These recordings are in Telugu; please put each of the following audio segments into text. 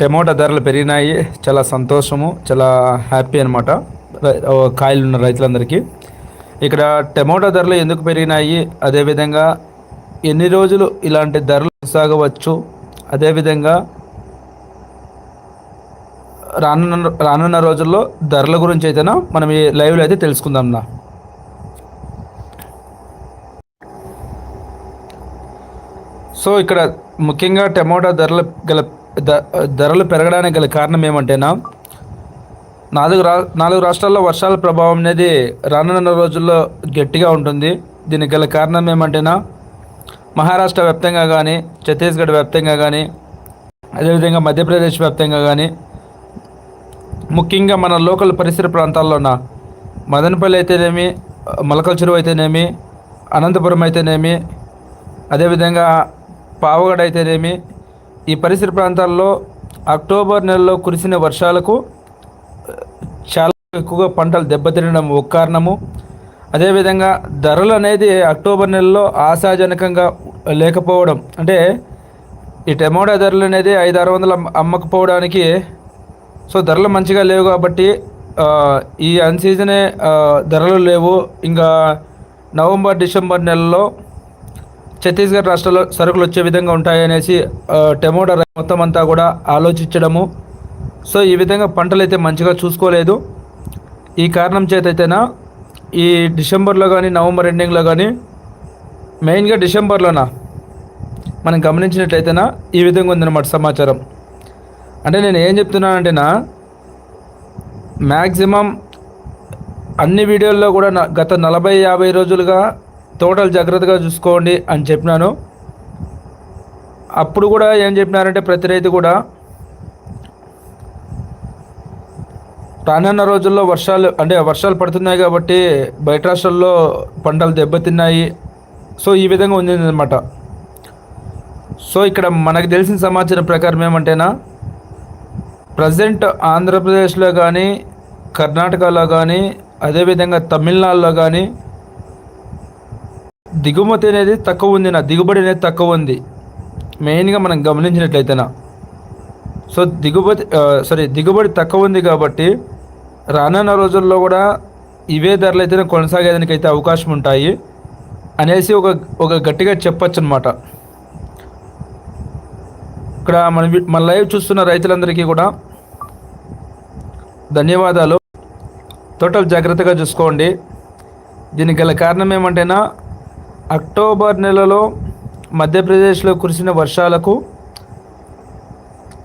టమోటా ధరలు పెరిగినాయి. చాలా సంతోషము చాలా హ్యాపీ అనమాట కాయలు ఉన్న రైతులందరికీ. ఇక్కడ టమోటా ధరలు ఎందుకు పెరిగినాయి? అదేవిధంగా ఎన్ని రోజులు ఇలాంటి ధరలు కొనసాగవచ్చు? అదేవిధంగా రానున్న రానున్న రోజుల్లో ధరల గురించి అయితేనా మనం ఈ లైవ్లో అయితే తెలుసుకుందాంనా సో ఇక్కడ ముఖ్యంగా టమోటా ధరలు గల ధరలు పెరగడానికి గల కారణం ఏమంటేనా? నాలుగు రా నాలుగు రాష్ట్రాల్లో వర్షాల ప్రభావం అనేది రానున్న రోజుల్లో గట్టిగా ఉంటుంది. దీనికి గల కారణం ఏమంటేనా? మహారాష్ట్ర వ్యాప్తంగా కానీ ఛత్తీస్గఢ్ వ్యాప్తంగా కానీ అదేవిధంగా మధ్యప్రదేశ్ వ్యాప్తంగా కానీ ముఖ్యంగా మన లోకల్ పరిసర ప్రాంతాల్లోన మదనపల్లి అయితేనేమి మొలకల చెరువు అయితేనేమి అనంతపురం అయితేనేమి అదేవిధంగా పావగడ అయితేనేమి ఈ పరిసర ప్రాంతాల్లో అక్టోబర్ నెలలో కురిసిన వర్షాలకు చాలా ఎక్కువగా పంటలు దెబ్బతినడం ఒక కారణము. అదేవిధంగా ధరలు అనేది అక్టోబర్ నెలలో ఆశాజనకంగా లేకపోవడం అంటే ఈ టమోటా ధరలు అనేది ఐదు ఆరు వందలు అమ్మకపోవడానికి సో ధరలు మంచిగా లేవు కాబట్టి ఈ అన్ సీజనే ధరలు లేవు. ఇంకా నవంబర్ డిసెంబర్ నెలలో ఛత్తీస్గఢ్ రాష్ట్రంలో సరుకులు వచ్చే విధంగా ఉంటాయనేసి టమోటా మొత్తం అంతా కూడా ఆలోచించడము. సో ఈ విధంగా పంటలు అయితే మంచిగా చూసుకోలేదు. ఈ కారణం చేతైతేనా ఈ డిసెంబర్లో కానీ నవంబర్ ఎండింగ్లో కానీ మెయిన్గా డిసెంబర్లోనా మనం గమనించినట్లయితేనా ఈ విధంగా ఉందన్నమాట సమాచారం. అంటే నేను ఏం చెప్తున్నానంటేనా మ్యాక్సిమం అన్ని వీడియోల్లో కూడా నా గత నలభై యాభై రోజులుగా తోటలు జాగ్రత్తగా చూసుకోండి అని చెప్పినాను. అప్పుడు కూడా ఏం చెప్పినారంటే ప్రతి రైతు కూడా రానున్న రోజుల్లో వర్షాలు అంటే వర్షాలు పడుతున్నాయి కాబట్టి బయట రాష్ట్రాల్లో పంటలు దెబ్బతిన్నాయి. సో ఈ విధంగా ఉంది అనమాట సో ఇక్కడ మనకు తెలిసిన సమాచారం ప్రకారం ఏమంటేనా ప్రజెంట్ ఆంధ్రప్రదేశ్లో కానీ కర్ణాటకలో కానీ అదేవిధంగా తమిళనాడులో కానీ దిగుమతి అనేది తక్కువ ఉంది నా దిగుబడి అనేది తక్కువ ఉంది. మెయిన్గా మనం గమనించినట్లయితేనా? సో దిగుబడి సారీ దిగుబడి తక్కువ ఉంది కాబట్టి రానున్న రోజుల్లో కూడా ఇవే ధరలు అయితే కొనసాగేదానికి అయితే అవకాశం ఉంటాయి అనేసి ఒక ఒక గట్టిగా చెప్పచ్చు అనమాట ఇక్కడ మన మన లైవ్ చూస్తున్న రైతులందరికీ కూడా ధన్యవాదాలు. టోటల్ జాగ్రత్తగా చూసుకోండి. దీనికి గల కారణం ఏమంటేనా అక్టోబర్ నెలలో మధ్యప్రదేశ్లో కురిసిన వర్షాలకు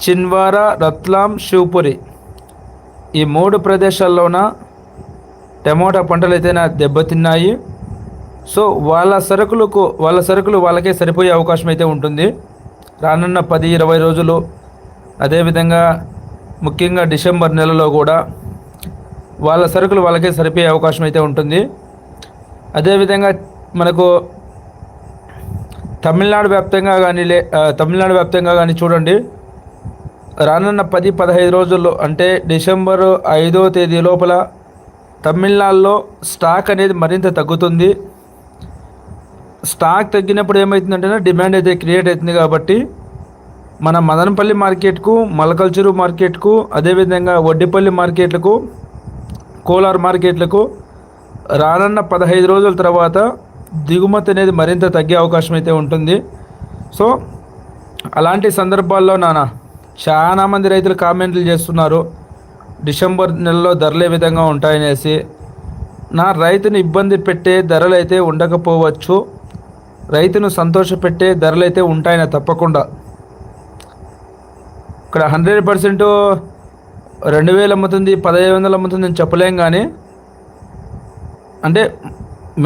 చిన్వారా రత్లాం శివపురి ఈ మూడు ప్రదేశాల్లోన టమోటా పంటలు అయితేనా దెబ్బతిన్నాయి. సో వాళ్ళ సరుకులకు వాళ్ళ సరుకులు వాళ్ళకే సరిపోయే అవకాశం అయితే ఉంటుంది. రానున్న పది ఇరవై రోజులు అదేవిధంగా ముఖ్యంగా డిసెంబర్ నెలలో కూడా వాళ్ళ సరుకులు వాళ్ళకే సరిపోయే అవకాశం అయితే ఉంటుంది. అదేవిధంగా మనకు తమిళనాడు వ్యాప్తంగా కానీ లే తమిళనాడు వ్యాప్తంగా కానీ చూడండి. రానున్న పది పదహైదు రోజుల్లో అంటే డిసెంబర్ ఐదో తేదీ లోపల తమిళనాడులో స్టాక్ అనేది మరింత తగ్గుతుంది. స్టాక్ తగ్గినప్పుడు ఏమవుతుందంటే డిమాండ్ అయితే క్రియేట్ అవుతుంది కాబట్టి మన మదనపల్లి మార్కెట్కు మలకల్చూరు మార్కెట్కు అదేవిధంగా వడ్డిపల్లి మార్కెట్లకు కోలార్ మార్కెట్లకు రానున్న పదహైదు రోజుల తర్వాత దిగుమతి అనేది మరింత తగ్గే అవకాశం అయితే ఉంటుంది. సో అలాంటి సందర్భాల్లో నాన్న చాలా మంది రైతులు కామెంట్లు చేస్తున్నారు. డిసెంబర్ నెలలో ధరలు ఏ విధంగా ఉంటాయనేసి. నా రైతుని ఇబ్బంది పెట్టే ధరలు అయితే ఉండకపోవచ్చు. రైతును సంతోషపెట్టే ధరలు అయితే ఉంటాయన తప్పకుండా. ఇక్కడ హండ్రెడ్ పర్సెంట్ రెండు వేలు అమ్ముతుంది పదహైదు వందలు అమ్ముతుంది అని చెప్పలేం కానీ అంటే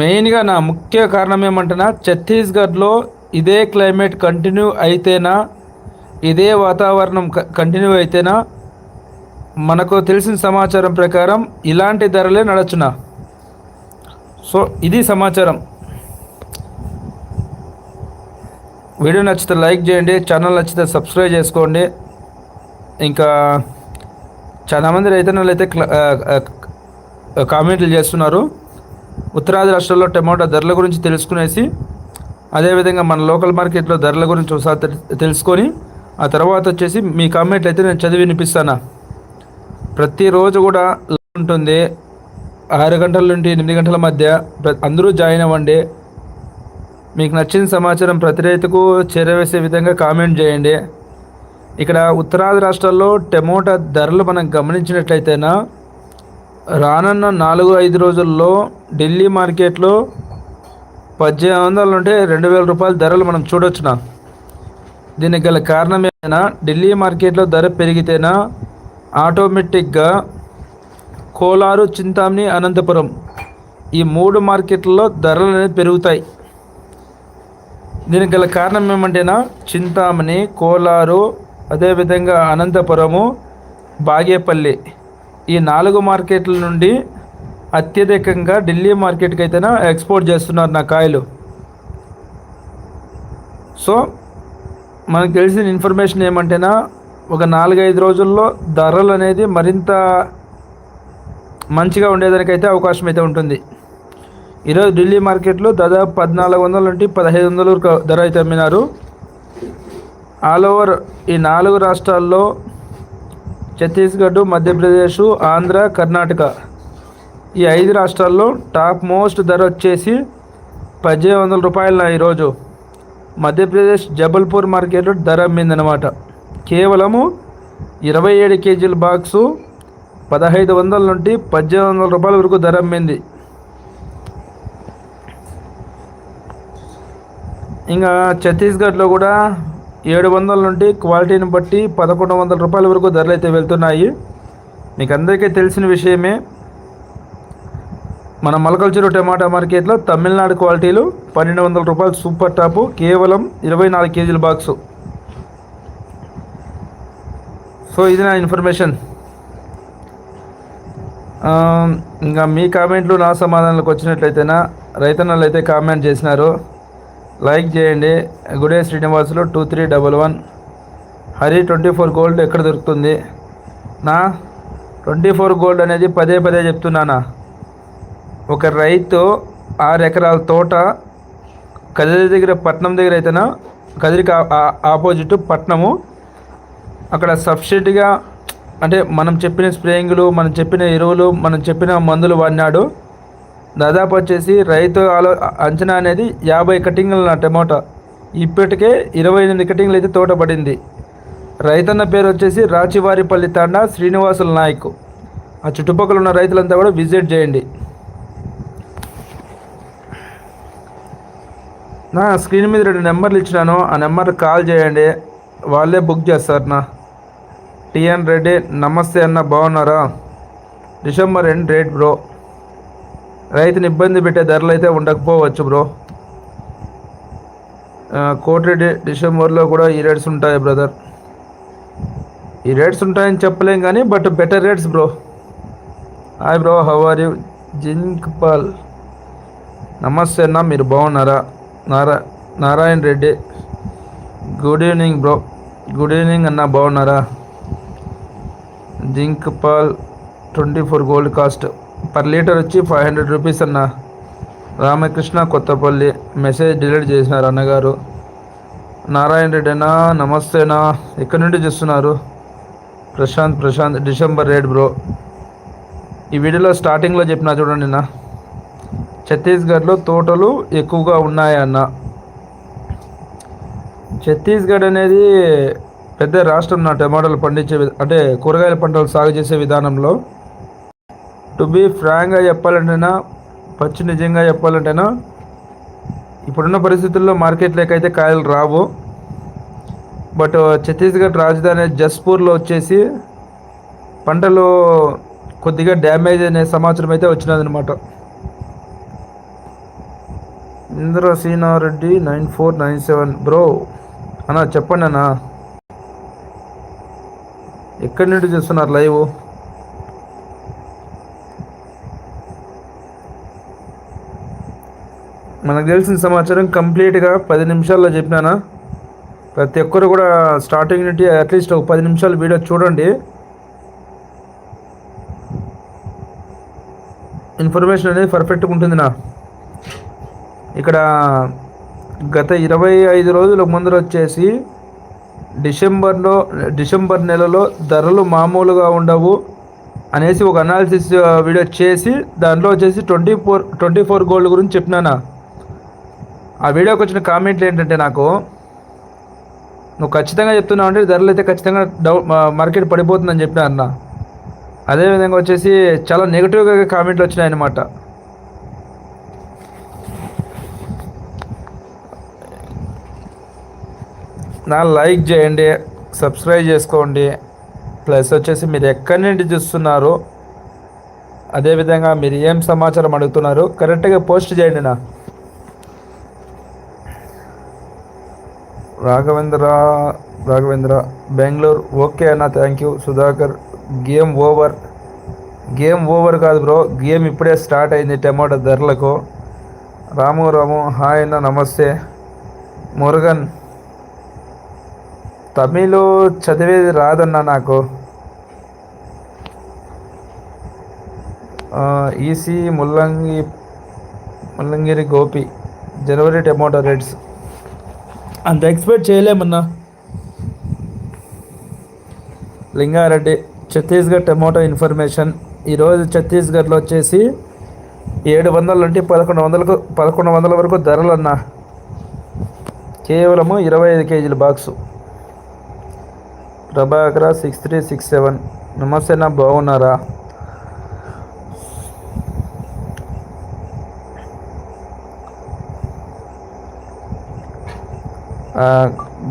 మెయిన్గా నా ముఖ్య కారణం ఏమంటున్నా ఛత్తీస్గఢ్లో ఇదే క్లైమేట్ కంటిన్యూ అయితేనా ఇదే వాతావరణం కంటిన్యూ అయితేనా మనకు తెలిసిన సమాచారం ప్రకారం ఇలాంటి ధరలే నడచునా? సో ఇది సమాచారం. వీడియో నచ్చితే లైక్ చేయండి ఛానల్ నచ్చితే సబ్స్క్రైబ్ చేసుకోండి. ఇంకా చాలామంది రైతన్నలు అయితే కామెంట్లు చేస్తున్నారు. ఉత్తరాది రాష్ట్రాల్లో టమాటా ధరల గురించి తెలుసుకునేసి అదేవిధంగా మన లోకల్ మార్కెట్లో ధరల గురించి ఒకసారి తెలుసుకొని ఆ తర్వాత వచ్చేసి మీ కామెంట్ అయితే నేను చదివి వినిపిస్తాను. ప్రతిరోజు కూడా ఉంటుంది. ఆరు గంటల నుండి ఎనిమిది గంటల మధ్య అందరూ జాయిన్ అవ్వండి. మీకు నచ్చిన సమాచారం ప్రతి రైతుకు చేరవేసే విధంగా కామెంట్ చేయండి. ఇక్కడ ఉత్తరాది రాష్ట్రాల్లో టమోటా ధరలు మనం గమనించినట్లయితేనా రానున్న నాలుగు ఐదు రోజుల్లో ఢిల్లీ మార్కెట్లో పద్దెనిమిది వందల నుండి రెండు వేల రూపాయల ధరలు మనం చూడొచ్చునా? దీనికి గల కారణం ఏమైనా? ఢిల్లీ మార్కెట్లో ధర పెరిగితేనా? ఆటోమేటిక్గా కోలారు చింతామణి అనంతపురం ఈ మూడు మార్కెట్లలో ధరలు అనేది పెరుగుతాయి. దీనికి గల కారణం ఏమంటేనా? చింతామణి కోలారు అదేవిధంగా అనంతపురము బాగేపల్లి ఈ నాలుగు మార్కెట్ల నుండి అత్యధికంగా ఢిల్లీ మార్కెట్కి అయితేనా ఎక్స్పోర్ట్ చేస్తున్నారు నా కాయలు. సో మనకు తెలిసిన ఇన్ఫర్మేషన్ ఏమంటేనా ఒక నాలుగైదు రోజుల్లో ధరలు అనేది మరింత మంచిగా ఉండేదానికైతే అవకాశం అయితే ఉంటుంది. ఈరోజు ఢిల్లీ మార్కెట్లో దాదాపు పద్నాలుగు వందల నుండి పదహైదు వందల ధర అయితే అమ్మినారు. ఆల్ ఓవర్ ఈ నాలుగు రాష్ట్రాల్లో ఛత్తీస్గఢ్ మధ్యప్రదేశ్ ఆంధ్ర కర్ణాటక. ఈ ఐదు రాష్ట్రాల్లో టాప్ మోస్ట్ ధర వచ్చేసి పద్దెనిమిది వందల రూపాయల ఈరోజు. మధ్యప్రదేశ్ జబల్పూర్ మార్కెట్లో ధర అమ్మిందనమాట కేవలము ఇరవై ఏడు కేజీల బాక్సు పదహైదు వందల నుండి పద్దెనిమిది వందల రూపాయల వరకు ధర అమ్మింది. ఇంకా ఛత్తీస్గఢ్లో కూడా ఏడు వందల నుండి క్వాలిటీని బట్టి పదకొండు వందల రూపాయల వరకు ధరలు అయితే వెళ్తున్నాయి. మీకు అందరికీ తెలిసిన విషయమే మన మలకల్చూరు టమాటా మార్కెట్లో తమిళనాడు క్వాలిటీలు పన్నెండు వందల రూపాయలు సూపర్ టాపు కేవలం ఇరవై నాలుగు కేజీల బాక్సు. సో ఇది నా ఇన్ఫర్మేషన్. ఇంకా మీ కామెంట్లు నా సమాధానాలకు వచ్చినట్లయితేనా? రైతన్నలు అయితే కామెంట్ చేసినారు. లైక్ చేయండి. గుడే Srinivasulu two three double one. Hari twenty four gold ఎక్కడ దొరుకుతుంది? నా ట్వంటీ ఫోర్ గోల్డ్ అనేది పదే పదే చెప్తున్నానా? ఒక రైతు ఆరు ఎకరాల తోట కదిరి దగ్గర పట్నం దగ్గర అయితేనా? కదిరికి ఆపోజిట్ పట్నము. అక్కడ సబ్సిడీగా అంటే మనం చెప్పిన స్ప్రేయింగ్లు మనం చెప్పిన ఎరువులు మనం చెప్పిన మందులు వాడినాడు. దాదాపు వచ్చేసి రైతు ఆలో అంచనా అనేది యాభై కటింగ్లు నా టమోటా ఇప్పటికే ఇరవై ఎనిమిది కటింగ్లు అయితే తోట పడింది రైతన్న పేరు వచ్చేసి రాచివారిపల్లి తాండా శ్రీనివాసుల నాయక్. ఆ చుట్టుపక్కల ఉన్న రైతులంతా కూడా విజిట్ చేయండి. నా స్క్రీన్ మీద రెండు నెంబర్లు ఇచ్చినాను. ఆ నెంబర్ కాల్ చేయండి. వాళ్ళే బుక్ చేస్తారు నా. టిఎన్ రెడ్డి నమస్తే అన్న బాగున్నారా? December end rate bro. రైతుని ఇబ్బంది పెట్టే ధరలు అయితే ఉండకపోవచ్చు బ్రో. కోటి డిసెంబర్లో కూడా ఈ రేట్స్ ఉంటాయి బ్రదర్. ఈ రేట్స్ ఉంటాయని చెప్పలేం కానీ but better rates bro. Hi bro. How are you? Zinc Paul. నమస్తే అన్న మీరు బాగున్నారా? Nara Narayana Reddy. Good evening bro. Good evening అన్న బాగున్నారా? Zinc Paul twenty four gold cost. Per litre వచ్చి ఫైవ్ హండ్రెడ్ రూపీస్ అన్న. రామకృష్ణ కొత్తపల్లి మెసేజ్ డిలీట్ చేసినారు అన్నగారు. నారాయణ రెడ్డినా? నమస్తేనా? ఎక్కడి నుండి చూస్తున్నారు? Prashant Prashant December rate bro. ఈ వీడియోలో స్టార్టింగ్లో చెప్పిన చూడండి నా ఛత్తీస్గఢ్లో తోటలు ఎక్కువగా ఉన్నాయన్న ఛత్తీస్గఢ్ అనేది పెద్ద రాష్ట్రం నా టమాటాలు పండించే అంటే కూరగాయల పంటలు సాగు చేసే విధానంలో. టు బీ ఫ్రాంక్గా చెప్పాలంటేనా పచ్చి నిజంగా చెప్పాలంటేనా ఇప్పుడున్న పరిస్థితుల్లో మార్కెట్లోకి అయితే కాయలు రావు. బట్ uh, ఛత్తీస్గఢ్ రాజధాని జస్పూర్లో వచ్చేసి పంటలు కొద్దిగా డ్యామేజ్ అనే సమాచారం అయితే వచ్చినదనమాట Indra Seenareddy nine four nine seven. Bro అన్నా చెప్పండి అన్నా ఎక్కడి నుండి చూస్తున్నారు లైవ్? మనకు తెలిసిన సమాచారం కంప్లీట్గా పది నిమిషాల్లో చెప్పినానా? ప్రతి ఒక్కరు కూడా స్టార్టింగ్ నుండి అట్లీస్ట్ ఒక పది నిమిషాలు వీడియో చూడండి. ఇన్ఫర్మేషన్ అనేది పర్ఫెక్ట్గా ఉంటుంది నా ఇక్కడ గత ఇరవై ఐదు రోజుల ముందర వచ్చేసి డిసెంబర్లో డిసెంబర్ నెలలో ధరలు మామూలుగా ఉండవు అనేసి ఒక అనాలిసిస్ వీడియో చేసి దాంట్లో వచ్చేసి twenty four twenty four gold గురించి చెప్పినానా? ఆ వీడియోకి వచ్చిన కామెంట్లు ఏంటంటే నాకు నువ్వు ఖచ్చితంగా చెప్తున్నావు అంటే ధరలు అయితే ఖచ్చితంగా డౌ మార్కెట్ పడిపోతుందని చెప్పిన అన్న. అదేవిధంగా వచ్చేసి చాలా నెగిటివ్గా కామెంట్లు వచ్చినాయి అన్నమాట. నా లైక్ చేయండి సబ్స్క్రైబ్ చేసుకోండి. ప్లస్ వచ్చేసి మీరు ఎక్కడి నుండి చూస్తున్నారు? అదేవిధంగా మీరు ఏం సమాచారం అడుగుతున్నారు? కరెక్ట్గా పోస్ట్ చేయండి నా. రాఘవేంద్ర రాఘవేంద్ర బెంగళూరు. ఓకే అన్న thank you Sudhakar game over game over కాదు బ్రో గేమ్ ఇప్పుడే స్టార్ట్ అయింది టమాటో ధరలకు. రాము రాము హాయ్ అన్న నమస్తే. మురుగన్ తమిళ్ చదివేది రాదన్న నాకు. ఈసీ ముల్లంగి ముల్లంగిరి గోపి జనవరి టమాటో రేట్స్. అంత expect చేయలేమన్నా? Lingareddy Chhattisgarh tomato information. ఈరోజు ఛత్తీస్గఢ్లో వచ్చేసి ఏడు వందల నుండి పదకొండు వందలకు పదకొండు వందల వరకు ధరలు అన్న కేవలము ఇరవై ఐదు కేజీల box. Prabhakara six three six seven. నమస్తే నా బాగున్నారా?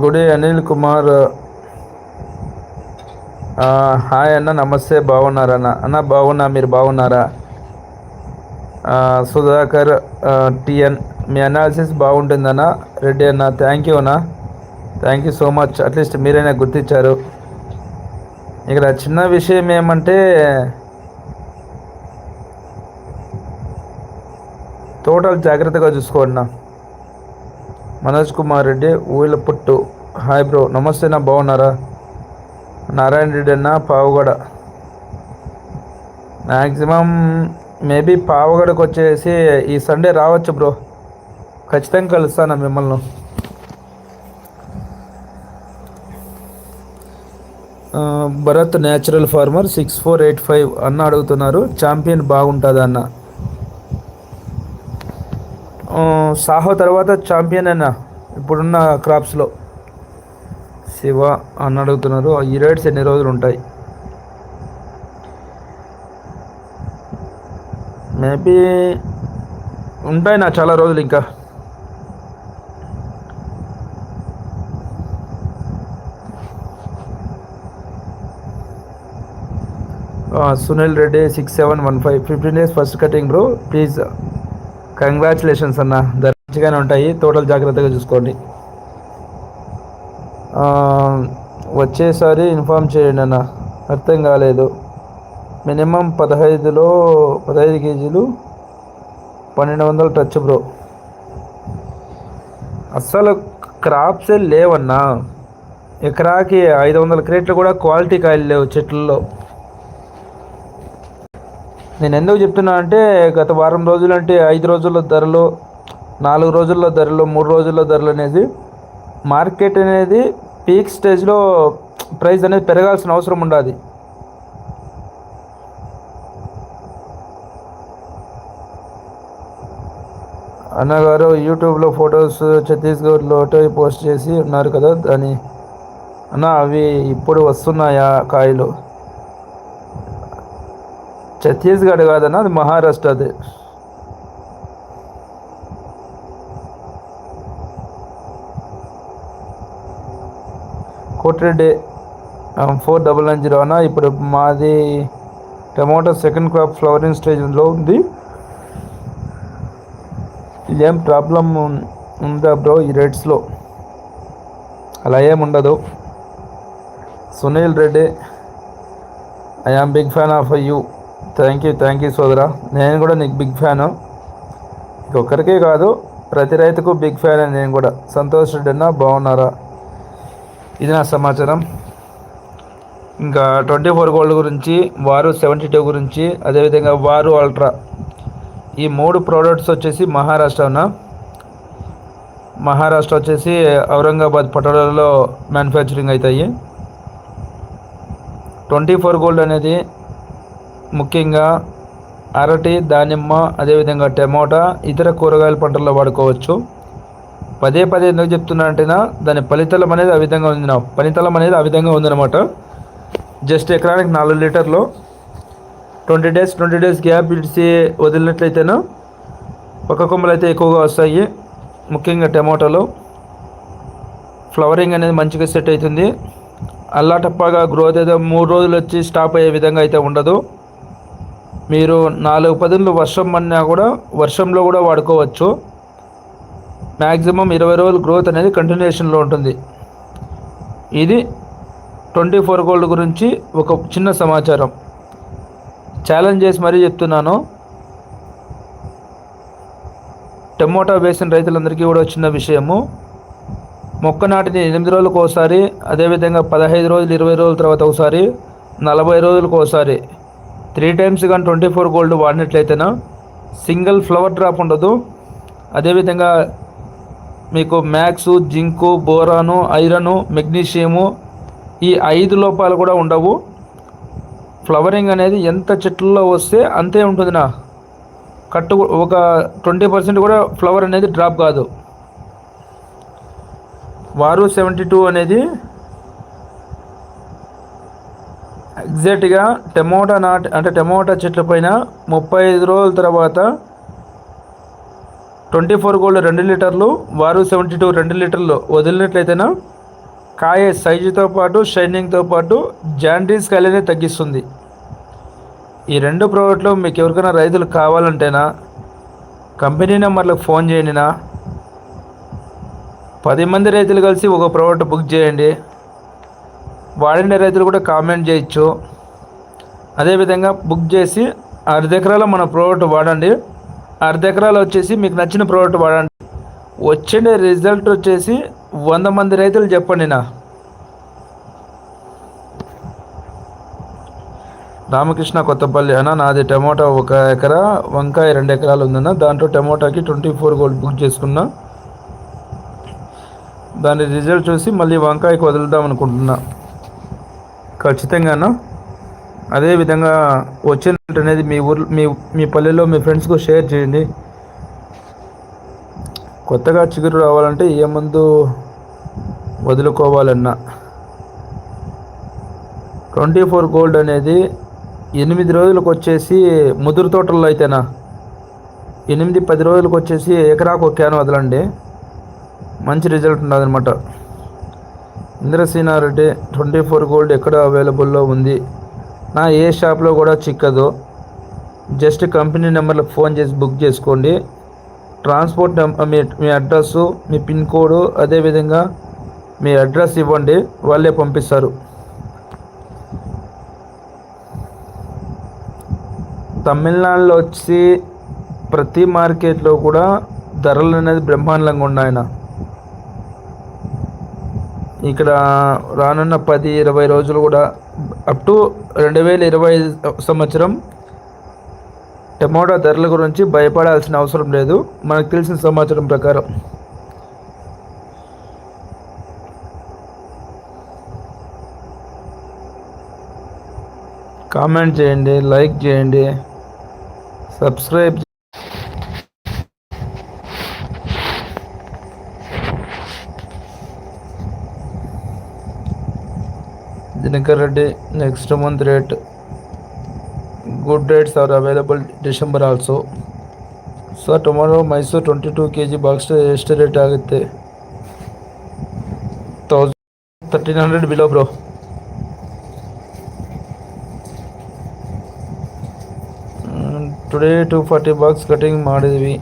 గుడి అనిల్ కుమార్ హాయ్ అన్న నమస్తే బాగున్నారా అన్న? అన్న బాగున్నా మీరు బాగున్నారా? సుధాకర్ టిఎన్ మీ అనాలిసిస్ బాగుంటుందన్న రెడ్డి అన్న థ్యాంక్ యూ అన్న. Thank you so much at least మీరైనా గుర్తించారు ఇక్కడ చిన్న విషయం ఏమంటే టోటల్ జాగ్రత్తగా చూసుకోండి మనోజ్ కుమార్ రెడ్డి ఊయలపుట్టు. పుట్టు హాయ్ బ్రో నమస్తే నా బాగున్నారా? నారాయణ రెడ్డి అన్న పావుగడ. మ్యాక్సిమం మేబీ పావుగడకు వచ్చేసి ఈ సండే రావచ్చు బ్రో. ఖచ్చితంగా కలుస్తాను మిమ్మల్ని. Bharat natural farmer six four eight five అన్న అడుగుతున్నారు. ఛాంపియన్ బాగుంటుందా అన్న? సాహో తర్వాత ఛాంపియన్ అన్న ఇప్పుడున్న క్రాప్స్లో శివ అని అడుగుతున్నారు. ఈ రేట్స్ ఎన్ని రోజులు ఉంటాయి? మేబీ ఉంటాయి నా చాలా రోజులు ఇంకా. Sunil Reddy six seven one five fifteen days first cutting bro please congratulations అన్న. మంచిగానే ఉంటాయి. టోటల్ జాగ్రత్తగా చూసుకోండి. వచ్చేసారి ఇన్ఫామ్ చేయండి అన్న. అర్థం కాలేదు. మినిమం పదహైదులో పదహైదు కేజీలు పన్నెండు వందల టచ్ బ్రో అస్సలు క్రాప్సే లేవన్నా. ఎకరాకి ఐదు వందల క్రేట్లు కూడా క్వాలిటీ కాయలు లేవు చెట్లలో. నేను ఎందుకు చెప్తున్నా అంటే గత వారం రోజులు అంటే ఐదు రోజుల ధరలు నాలుగు రోజుల్లో ధరలు మూడు రోజుల్లో ధరలు అనేది మార్కెట్ అనేది పీక్ స్టేజ్లో ప్రైస్ అనేది పెరగాల్సిన అవసరం ఉండదు. అన్నగారు యూట్యూబ్లో ఫొటోస్ ఛత్తీస్గఢ్లో పోస్ట్ చేసి ఉన్నారు కదా దాని అన్న అవి ఇప్పుడు వస్తున్నాయా కాయలు? ఛత్తీస్గఢ్ కాదన్న అది మహారాష్ట్ర అది. Kotireddy four double nine zero అన్న ఇప్పుడు మాది టమోటా సెకండ్ క్రాప్ ఫ్లవరింగ్ స్టేజ్లో ఉంది. ఏం ప్రాబ్లం ఉందా బ్రో ఈ రేట్స్లో? అలా ఏముండదు Sunil Reddy I am big fan of you. Thank you thank you సోదరా. నేను కూడా నీకు బిగ్ ఫ్యాను ఒక్కరికే కాదు ప్రతి రైతుకు బిగ్ ఫ్యాన్ నేను కూడా. సంతోష్ రెడ్డి బాగున్నారా? ఇది నా సమాచారం. ఇంకా ట్వంటీ ఫోర్ గోల్డ్ గురించి వారు సెవెంటీ టూ గురించి అదేవిధంగా వారు అల్ట్రా ఈ మూడు ప్రోడక్ట్స్ వచ్చేసి మహారాష్ట్రన మహారాష్ట్ర వచ్చేసి ఔరంగాబాద్ పట్టణాలలో మ్యానుఫ్యాక్చరింగ్ అవుతాయి. ట్వంటీ ఫోర్ గోల్డ్ అనేది ముఖ్యంగా అరటి దానిమ్మ అదేవిధంగా టమోటా ఇతర కూరగాయల పంటల్లో వాడుకోవచ్చు. పదే పదే ఎందుకు చెప్తున్నా అంటేనా దాని ఫలితలం అనేది ఆ విధంగా ఉంది నా ఫలితలం అనేది ఆ విధంగా ఉందన్నమాట. జస్ట్ ఎకరానికి నాలుగు లీటర్లు. Twenty days twenty days gap ఇడిచి వదిలినట్లయితేనో ఒక కొమ్మలు అయితే ఎక్కువగా వస్తాయి. ముఖ్యంగా టమాటోలు. ఫ్లవరింగ్ అనేది మంచిగా సెట్ అవుతుంది. అల్లాటప్పగా గ్రోత్ ఏదో మూడు రోజులు వచ్చి స్టాప్ అయ్యే విధంగా అయితే ఉండదు. మీరు నాలుగు పదులు వర్షం పడినా కూడా వర్షంలో కూడా వాడుకోవచ్చు. మ్యాక్సిమం ఇరవై రోజులు గ్రోత్ అనేది కంటిన్యూషన్లో ఉంటుంది. ఇది ట్వంటీ ఫోర్ గోల్డ్ గురించి ఒక చిన్న సమాచారం. ఛాలెంజ్ చేసి మరీ చెప్తున్నాను. టమోటా వేసిన రైతులందరికీ కూడా చిన్న విషయము. మొక్క నాటిని ఎనిమిది రోజులకు ఒకసారి అదేవిధంగా పదహైదు రోజులు ఇరవై రోజుల తర్వాత ఒకసారి నలభై రోజులకు ఒకసారి. త్రీ టైమ్స్ కానీ ట్వంటీ ఫోర్ గోల్డ్ వాడినట్లయితేనా సింగిల్ ఫ్లవర్ డ్రాప్ ఉండదు. అదేవిధంగా మీకు max zinc boron iron magnesium ఈ ఐదు లోపాలు కూడా ఉండవు. ఫ్లవరింగ్ అనేది ఎంత చెట్లలో వస్తే అంతే ఉంటుందినా. కట్టు ఒక ట్వంటీ పర్సెంట్ కూడా ఫ్లవర్ అనేది డ్రాప్ కాదు. వారు సెవెంటీ టూ అనేది ఎగ్జాక్ట్గా టమోటా నాట్ అంటే టమోటా చెట్ల పైన ముప్పై ఐదు రోజుల తర్వాత ట్వంటీ ఫోర్ గోల్డ్ రెండు లీటర్లు వారు సెవెంటీ టూ రెండు లీటర్లు వదిలినట్లయితేనా? కాయ సైజుతో పాటు షైనింగ్తో పాటు జాండీస్ కాయలనే తగ్గిస్తుంది. ఈ రెండు ప్రోడక్ట్లు మీకు ఎవరికైనా రైతులు కావాలంటేనా కంపెనీ నెంబర్లకు ఫోన్ చేయండినా పది మంది రైతులు కలిసి ఒక ప్రోడక్ట్ బుక్ చేయండి. వాడిన రైతులు కూడా కామెంట్ చేయొచ్చు. అదేవిధంగా బుక్ చేసి అర్ధ ఎకరాల మన ప్రోడక్ట్ వాడండి. అర్ధ ఎకరాలు వచ్చేసి మీకు నచ్చిన ప్రోడక్ట్ వాడండి. వచ్చిన రిజల్ట్ వచ్చేసి వంద మంది రైతులు చెప్పండి నా. రామకృష్ణ కొత్తపల్లి అన్న నాది టమోటా ఒక ఎకరా వంకాయ రెండు ఎకరాలు ఉందన్న. దాంట్లో టమోటాకి ట్వంటీ ఫోర్ గోల్డ్ బుక్ చేసుకున్నా. దాని రిజల్ట్ చూసి మళ్ళీ వంకాయకి వదులుదాం అనుకుంటున్నా. ఖచ్చితంగానా. అదేవిధంగా వచ్చినట్టు అనేది మీ ఊర్లో మీ మీ పల్లెల్లో మీ ఫ్రెండ్స్కు షేర్ చేయండి. కొత్తగా చిగురు రావాలంటే ఏ మందు వదులుకోవాలన్నా. ట్వంటీ ఫోర్ గోల్డ్ అనేది ఎనిమిది రోజులకు వచ్చేసి ముదురు తోటల్లో అయితేనా? ఎనిమిది పది రోజులకు వచ్చేసి ఎకరాకు ఒక క్యాన్ వదలండి. మంచి రిజల్ట్ ఉంటుంది ఇంద్రసీనారెడ్డి ట్వంటీ ఫోర్ గోల్డ్ ఎక్కడ అవైలబుల్లో ఉంది? నా ఏ షాప్లో కూడా చిక్కదు. జస్ట్ కంపెనీ నెంబర్లో ఫోన్ చేసి బుక్ చేసుకోండి. ట్రాన్స్పోర్ట్ నెంబర్ మీ మీ అడ్రస్సు మీ పిన్ కోడ్ అదేవిధంగా మీ అడ్రస్ ఇవ్వండి. వాళ్ళే పంపిస్తారు. తమిళనాడులో వచ్చి ప్రతి మార్కెట్లో కూడా ధరలు అనేది బ్రహ్మాండంగా ఉన్నాయన ఇక్కడ రానున్న పది ఇరవై రోజులు కూడా అప్ టు రెండు వేల ఇరవై సంవత్సరం టమోటా ధరల గురించి భయపడాల్సిన అవసరం లేదు. మనకు తెలిసిన సమాచారం ప్రకారం. కామెంట్ చేయండి లైక్ చేయండి subscribe Dinakar Reddy next month rate good rates are available December also sir tomorrow Mysuru twenty two K G box ಎಷ್ಟು ರೇಟ್ ಆಗುತ್ತೆ? Thousand thirteen hundred below bro today two forty box cutting ಮಾಡಿದ್ವಿ.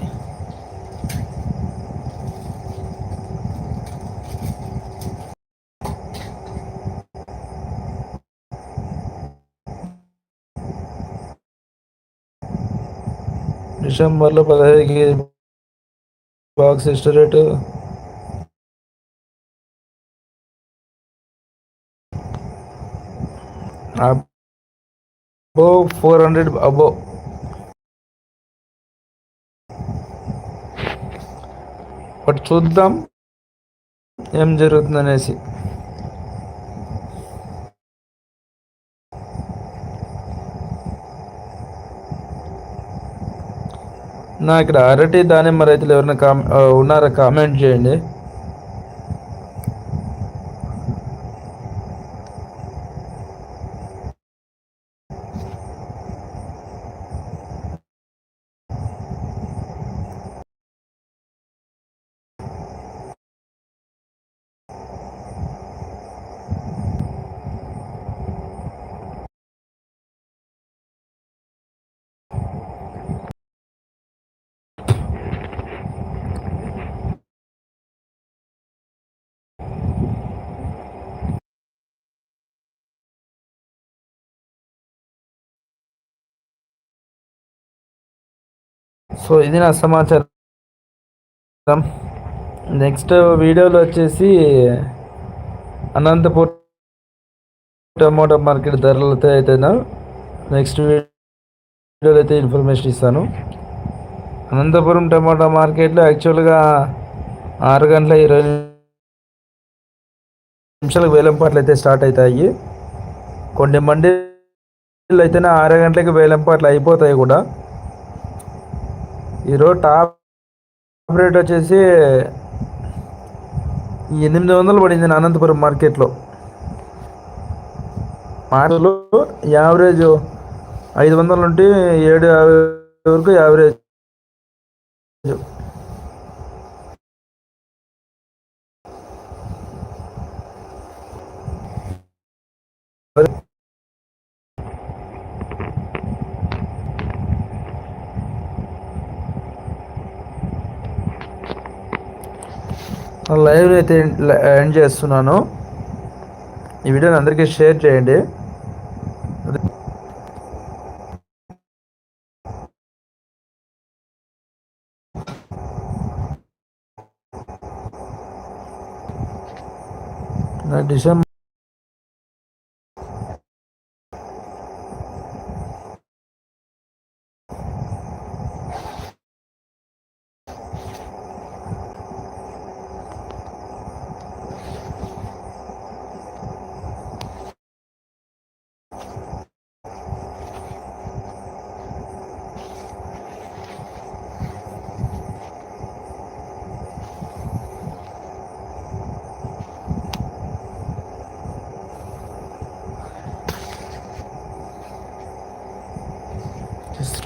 డిసెంబర్లో పదహైదుకి బాక్స్ ఇష్ట rate above four hundred above but చూద్దాం ఏం జరుగుతుందనేసి. నా ఇక్కడ అరటి దానిమ్మ రైతులు ఎవరైనా కామె ఉన్నారా కామెంట్ చేయండి. సో ఇది నా సమాచారం. నెక్స్ట్ వీడియోలో వచ్చేసి అనంతపూర్ టమాటో మార్కెట్ ధరలతో అయితేనా? నెక్స్ట్ వీడియోలో అయితే ఇన్ఫర్మేషన్ ఇస్తాను. అనంతపురం టమాటా మార్కెట్లో యాక్చువల్గా ఆరు గంటల ఇరవై నిమిషాలకు వేలంపాట్లు అయితే స్టార్ట్ అవుతాయి. కొన్ని మండీలు అయితేనే ఆరు గంటలకి వేలంపాట్లు అయిపోతాయి కూడా. ఈరోజు టాప్ రేట్ వచ్చేసి ఎనిమిది వందలు పడింది అనంతపురం మార్కెట్లో. మార్కెట్లో యావరేజ్ ఐదు వందలు ఉంటే ఏడు యాభై వరకు యావరేజ్. లైవ్ అయితే ఎండ్ చేస్తున్నాను. ఈ వీడియోని అందరికీ షేర్ చేయండి. డిసెంబర్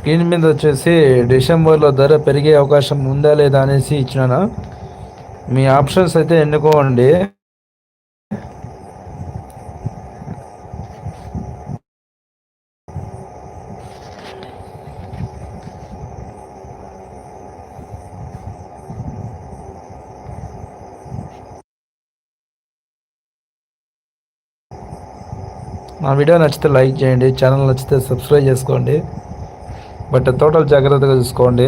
స్క్రీన్ మీద వచ్చేసి డిసెంబర్లో ధర పెరిగే అవకాశం ఉందా లేదా అనేసి ఇచ్చినాను? మీ ఆప్షన్స్ అయితే ఎన్నుకోండి. నా వీడియో నచ్చితే లైక్ చేయండి ఛానల్ నచ్చితే సబ్స్క్రైబ్ చేసుకోండి. బట్ టోటల్ జాగ్రత్తగా చూసుకోండి.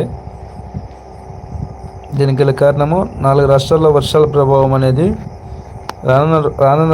దీనికి గల కారణము నాలుగు రాష్ట్రాల్లో వర్షాల ప్రభావం అనేది రానున్న రానున్న